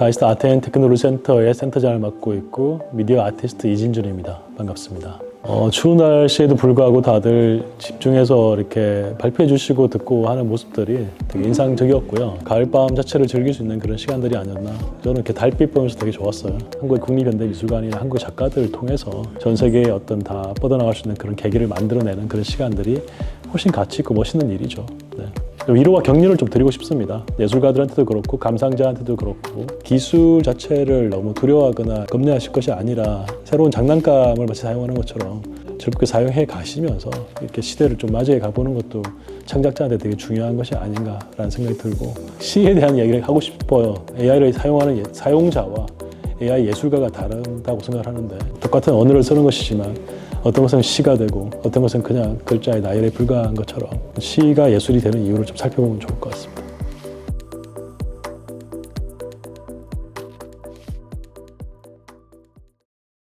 가이스트 아테인 테크놀로지 센터의 센터장을 맡고 있고 미디어 아티스트 이진준입니다. 반갑습니다. 어, 추운 날씨에도 불구하고 다들 집중해서 이렇게 발표해 주시고 듣고 하는 모습들이 되게 인상적이었고요. 가을밤 자체를 즐길 수 있는 그런 시간들이 아니었나. 저는 이렇게 달빛 보면서 되게 좋았어요. 한국의 국립현대미술관이나 한국 작가들을 통해서 전 세계에 어떤 다 뻗어나갈 수 있는 그런 계기를 만들어내는 그런 시간들이 훨씬 가치 있고 멋있는 일이죠. 네. 위로와 격려를 좀 드리고 싶습니다. 예술가들한테도 그렇고 감상자한테도 그렇고 기술 자체를 너무 두려워하거나 겁내하실 것이 아니라 새로운 장난감을 마치 사용하는 것처럼 즐겁게 사용해 가시면서 이렇게 시대를 좀 맞이해 가보는 것도 창작자한테 되게 중요한 것이 아닌가라는 생각이 들고 시에 대한 이야기를 하고 싶어요. AI를 사용하는 예- 사용자와 AI 예술가가 다르다고 생각을 하는데 똑같은 언어를 쓰는 것이지만 어떤 것은 시가 되고 어떤 것은 그냥 글자의 나열에 불과한 것처럼 시가 예술이 되는 이유를 좀 살펴보면 좋을 것 같습니다.